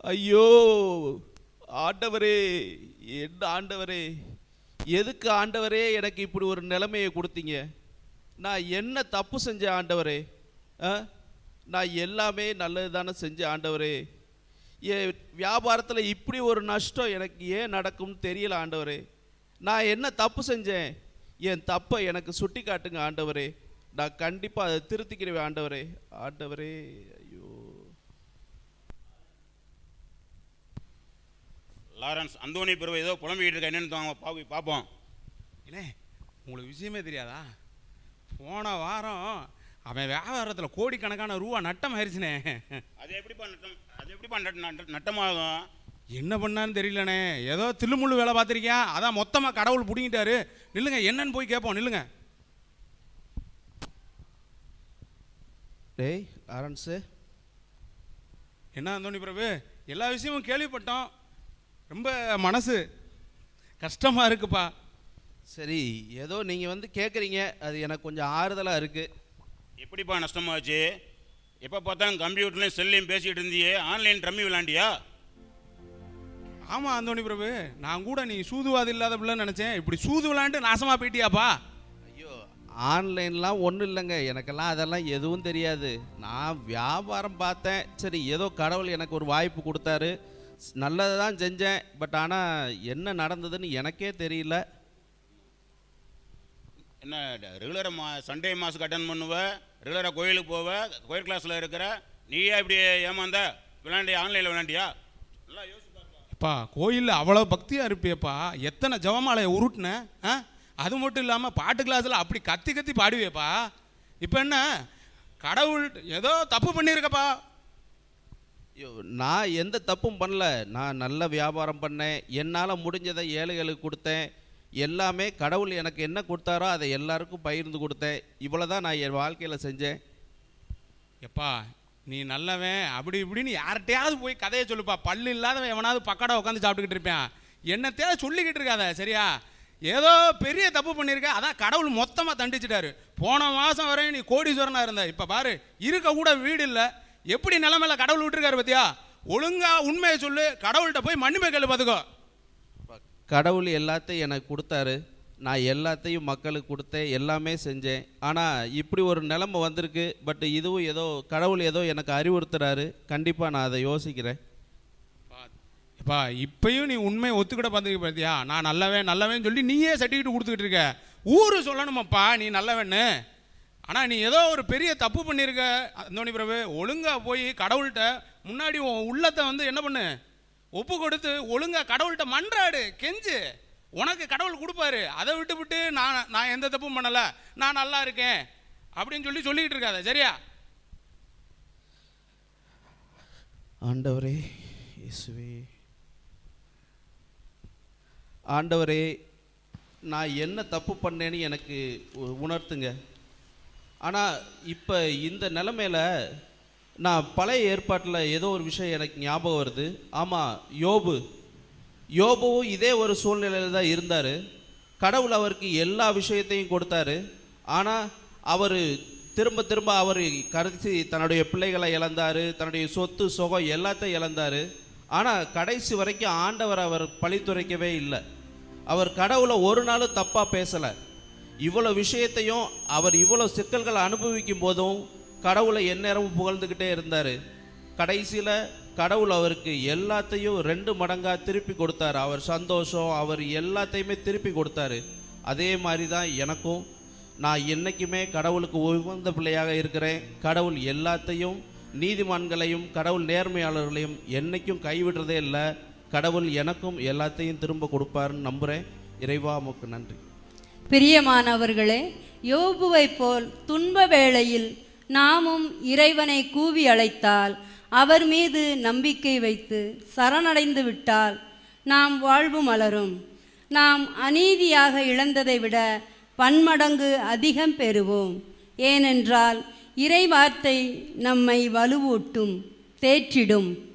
ஐயோ ஆண்டவரே என்ன ஆண்டவரே? எதுக்கு ஆண்டவரே எனக்கு இப்படி ஒரு நிலைமையை கொடுத்தீங்க? நான் என்ன தப்பு செஞ்சேன் ஆண்டவரே? ஆ? நான் எல்லாமே நல்லது தானே செஞ்சேன் ஆண்டவரே? என் வியாபாரத்தில் இப்படி ஒரு நஷ்டம் எனக்கு ஏன் நடக்கும்னு தெரியல ஆண்டவரே. நான் என்ன தப்பு செஞ்சேன்? என் தப்பை எனக்கு சுட்டி காட்டுங்க ஆண்டவரே. நான் கண்டிப்பாக அதை திருத்திக்கிறேன் ஆண்டவரே. ஆண்டவரே ஐயோ லாரன்ஸ் அந்தோணி பிறகு ஏதோ புலம்பிக்கிட்டு இருக்க என்னன்னு வாங்க பாவி பார்ப்போம் இல்லை உங்களுக்கு விஷயமே தெரியாதா? போன வாரம் அவன் வியாபாரத்தில் கோடிக்கணக்கான ரூபா நட்டம் ஆயிடுச்சுனே அது எப்படிப்பா நட்டம்? அது எப்படிப்பா நட்ட- நட்ட- நட்டமாகும்? என்ன பண்ணான்னு தெரியலண்ணே ஏதோ தில்லுமுள்ளு வேலை பார்த்துருக்கேன் அதான் மொத்தமாக கடவுள் பிடிங்கிட்டாரு. நில்லுங்க என்னன்னு போய் கேட்போம். நில்லுங்க. டேய் ஆரன்ஸு என்ன அந்தோணி பிரபு? எல்லா விஷயமும் கேள்விப்பட்டோம். ரொம்ப மனசு கஷ்டமாக இருக்குப்பா. சரி ஏதோ நீங்கள் வந்து கேட்குறீங்க அது எனக்கு கொஞ்சம் ஆறுதலாக இருக்குது எப்படிப்பா நஷ்டமாச்சு? எப்போ பார்த்தாலும் கம்ப்யூட்டர்லையும் செல்லையும் பேசிக்கிட்டு இருந்தியே ஆன்லைன் ரம்மி விளாண்டியா? ஆமாம் அந்தோணி பிரபு. நான் கூட நீ சூதுவாது இல்லாத பிள்ளைன்னு நினச்சேன். இப்படி சூது விளாண்டு நாசமாக போயிட்டியாப்பா. ஐயோ ஆன்லைன்லாம் ஒன்றும் இல்லைங்க. எனக்கெல்லாம் அதெல்லாம் எதுவும் தெரியாது. நான் வியாபாரம் பார்த்தேன். சரி ஏதோ கடவுள் எனக்கு ஒரு வாய்ப்பு கொடுத்தாரு. நல்லதை தான் செஞ்சேன் பட் ஆனால் என்ன நடந்ததுன்னு எனக்கே தெரியல. என்ன ரெகுலராக மா சண்டே மாதத்துக்கு அட்டன் பண்ணுவ ரெகுலராக கோயிலுக்கு போவ கோயில் கிளாஸில் இருக்கிற நீயே இப்படி ஏமாந்த விளாண்டியா ஆன்லைனில் விளாண்டியா நல்லா. அப்பா கோயிலில் அவ்வளோ பக்தியாக இருப்பியப்பா. எத்தனை ஜவமாலையை உருட்டின ஆ? அது மட்டும் இல்லாமல் பாட்டு கிளாஸில் அப்படி கத்தி கத்தி பாடுவியப்பா. இப்போ என்ன கடவுள் ஏதோ தப்பு பண்ணியிருக்கப்பா. நான் எந்த தப்பும் பண்ணல. நான் நல்ல வியாபாரம் பண்ணேன். என்னால் முடிஞ்சதை ஏழைகளுக்கு கொடுத்தேன். எல்லாமே கடவுள் எனக்கு என்ன கொடுத்தாரோ அதை எல்லாருக்கும் பகிர்ந்து கொடுத்தேன். இவ்வளோ தான் நான் என் வாழ்க்கையில் செஞ்சேன். எப்பா நீ நல்லவன் அப்படி இப்படின்னு யார்கிட்டயாவது போய் கதையை சொல்லுப்பா. பல்லு இல்லாதவன் எவனாவது பக்கடா உட்காந்து சாப்பிட்டுக்கிட்டு இருப்பான். என்னத்தையாவது சொல்லிக்கிட்டு இருக்காத சரியா? ஏதோ பெரிய தப்பு பண்ணியிருக்க அதான் கடவுள் மொத்தமாக தண்டிச்சிட்டாரு. போன மாதம் வரையும் நீ கோடீஸ்வரனாக இருந்த. இப்போ பாரு இருக்க கூட வீடு இல்லை. எப்படி நிலமையில கடவுள் விட்டுருக்காரு பத்தியா? ஒழுங்கா உண்மையை சொல்லு கடவுள்கிட்ட போய் மன்னிப்பை கேளு பார்த்துக்கோ கடவுள் எல்லாத்தையும் எனக்கு கொடுத்தாரு. நான் எல்லாத்தையும் மக்களுக்கு கொடுத்தேன் எல்லாமே செஞ்சேன். ஆனால் இப்படி ஒரு நிலைமை வந்திருக்கு பட் இதுவும் ஏதோ கடவுள் ஏதோ எனக்கு அறிவுறுத்துறாரு. கண்டிப்பாக நான் அதை யோசிக்கிறேன். எப்பா இப்பயும் நீ உண்மையை ஒத்துக்கிட பார்த்துக்க பார்த்தியா நான் நல்லவன் நல்லவன் சொல்லி நீயே சர்டிஃபிகேட் கொடுத்துக்கிட்டு இருக்க. ஊரு சொல்லணுமாப்பா நீ நல்லவன்னு? ஆனால் நீ ஏதோ ஒரு பெரிய தப்பு பண்ணியிருக்க அந்தோணி பிரபு ஒழுங்காக போய் கடவுள்கிட்ட முன்னாடி உன் உள்ளத்தை வந்து என்ன பண்ணு? ஒப்பு கொடுத்து ஒழுங்கா கடவுள்கிட்ட மன்றாடு கெஞ்சு. உனக்கு கடவுள் கொடுப்பாரு. அதை விட்டு விட்டு நான் நான் எந்த தப்பும் பண்ணலை. நான் நல்லா இருக்கேன். அப்படின்னு சொல்லி சொல்லிக்கிட்டு இருக்காத சரியா? ஆண்டவரே இயேசுவே. ஆண்டவரே நான் என்ன தப்பு பண்ணேன்னு எனக்கு உணர்த்துங்க. ஆனால் இப்போ இந்த நிலமையில நான் பழைய ஏற்பாட்டில் ஏதோ ஒரு விஷயம் எனக்கு ஞாபகம் வருது. ஆமாம் யோபு. யோபுவும் இதே ஒரு சூழ்நிலையில் தான் இருந்தார். கடவுள் அவருக்கு எல்லா விஷயத்தையும் கொடுத்தாரு. ஆனால் அவர் திரும்ப திரும்ப அவர் கடைசி தன்னுடைய பிள்ளைகளை இழந்தார் தன்னுடைய சொத்து சுகம் எல்லாத்தையும் இழந்தார். ஆனால் கடைசி வரைக்கும் ஆண்டவர் அவர் பழித்துரைக்கவே இல்லை. அவர் கடவுளை ஒரு நாளும் தப்பாக பேசலை. இவ்வளோ விஷயத்தையும் அவர் இவ்வளோ சிக்கல்களை அனுபவிக்கும் போதும் கடவுளை எந்நேரமும் புகழ்ந்துக்கிட்டே இருந்தார். கடைசியில் கடவுள் அவருக்கு எல்லாத்தையும் ரெண்டு மடங்காக திருப்பி கொடுத்தாரு. அவர் சந்தோஷம் அவர் எல்லாத்தையுமே திருப்பி கொடுத்தாரு. அதே மாதிரி தான் எனக்கும். நான் என்றைக்குமே கடவுளுக்கு உகந்த பிள்ளையாக இருக்கிறேன். கடவுள் எல்லாத்தையும் நீதிமான்களையும் கடவுள் நேர்மையாளர்களையும் என்னைக்கும் கைவிடுறதே இல்லை. கடவுள் எனக்கும் எல்லாத்தையும் திரும்ப கொடுப்பாருன்னு நம்புகிறேன் இறைவா உமக்கு நன்றி. பிரியமானவர்களே யோபுவைப் போல் துன்ப வேளையில் நாமும் இறைவனை கூவி அழைத்தால் அவர் மீது நம்பிக்கை வைத்து சரணடைந்து விட்டால் நாம் வாழ்வு மலரும். நாம் அநீதியாக இழந்ததை விட பன்மடங்கு அதிகம் பெறுவோம். ஏனென்றால் இறைவார்த்தை நம்மை வலுவூட்டும் தேற்றிடும்.